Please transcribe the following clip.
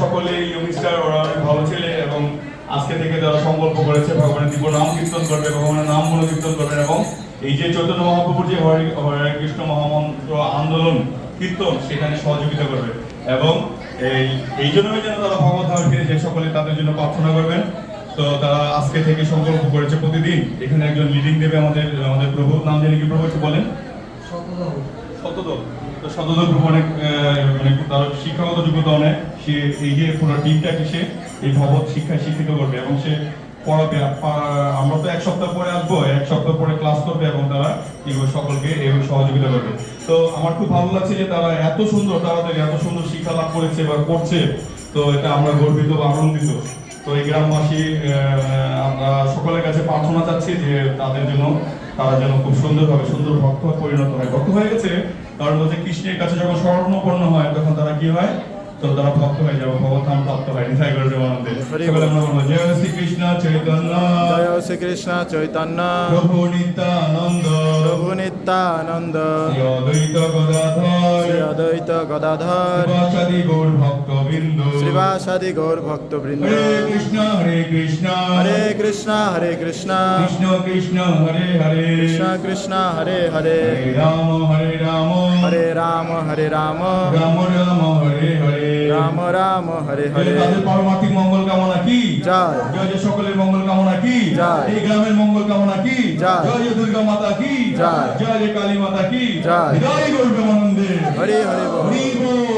সকলে ইয়ংস্টার ওরা অনেক ভালো ছেলে এবং আজকে থেকে যারা সংকল্প করেছে, ভগবানের দিব্য কীর্তন করবে, ভগবানের নাম করবে এবং এই যে চৈতন্য মহাপ্রভুর যে হরে কৃষ্ণ মহামন্ত্র আন্দোলন, কীর্তন, সেখানে সহযোগিতা করবে। এবং এই এই জন্যই যেন তারা ভগবত ধামে যে সকলে তাদের জন্য প্রার্থনা করবেন। তো তারা আজকে থেকে সংকল্প করেছে প্রতিদিন, এখানে একজন লিডিং দেবে আমাদের আমাদের প্রভু, নাম জানি কি প্রভু একটু বলেন? শতদল তো শতদল অনেক মানে তার শিক্ষাগত যোগ্যতা অনেক। সে এই যে পুরো সে এই ভগবত শিক্ষায় শিক্ষিত করবে এবং সে পড়াবে। আমরা তো এক সপ্তাহ পরে আসব, এক সপ্তাহ পরে ক্লাস করবে এবং তারা সকলকে এবং সহযোগিতা করবে। তো আমার খুব ভালো লাগছে যে তারা এত সুন্দর তাদের এত সুন্দর শিক্ষা লাভ করেছে বা করছে। তো এটা আমরা গর্বিত বা আনন্দিত। তো এই গ্রামবাসী আমরা সকলের কাছে প্রার্থনা চাচ্ছি যে তাদের জন্য তারা যেন খুব সুন্দরভাবে সুন্দর ভক্ত পরিণত হয়। ভক্ত হয়ে গেছে কারণ বলছে কৃষ্ণের কাছে যখন স্বর্ণপূর্ণ হয় তখন তারা কি হয়? তো তারা ভক্ত হয়ে যাবে ভগবান প্রাপ্ত হয়। নিতাই করে দেব সকলে আমরা বলব জয় শ্রী কৃষ্ণ চৈতন্য। জয় শ্রীকৃষ্ণ চৈতন্য। প্রভু নিত্যানন্দ। প্রভু নিত্যানন্দ। শ্রী অদ্বৈত গদাধর। শ্রী অদ্বৈত গদাধর। গৌর ভক্তবৃন্দ শ্রীবাসাদি গৌর ভক্তবৃন্দ হরে কৃষ্ণ হরে কৃষ্ণ। হরে কৃষ্ণ হরে কৃষ্ণ। কৃষ্ণ কৃষ্ণ হরে হরে। কৃষ্ণ কৃষ্ণ হরে হরে। রাম হরে রাম। হরে রাম হরে রাম। রাম রাম হরে হরে। রাম রাম হরে হরে। তাদের পারমার্থিক মঙ্গল কামনা কি? জয়। জয় জয় সকলের মঙ্গল কামনা কি? জয়। এই গ্রামের মঙ্গল কামনা কি? জয়। জয় দুর্গা মাতা কি? জয়। জয় কালী মাতা কি? জয়। হৃদয় আনন্দে হরি হরি হরি বল।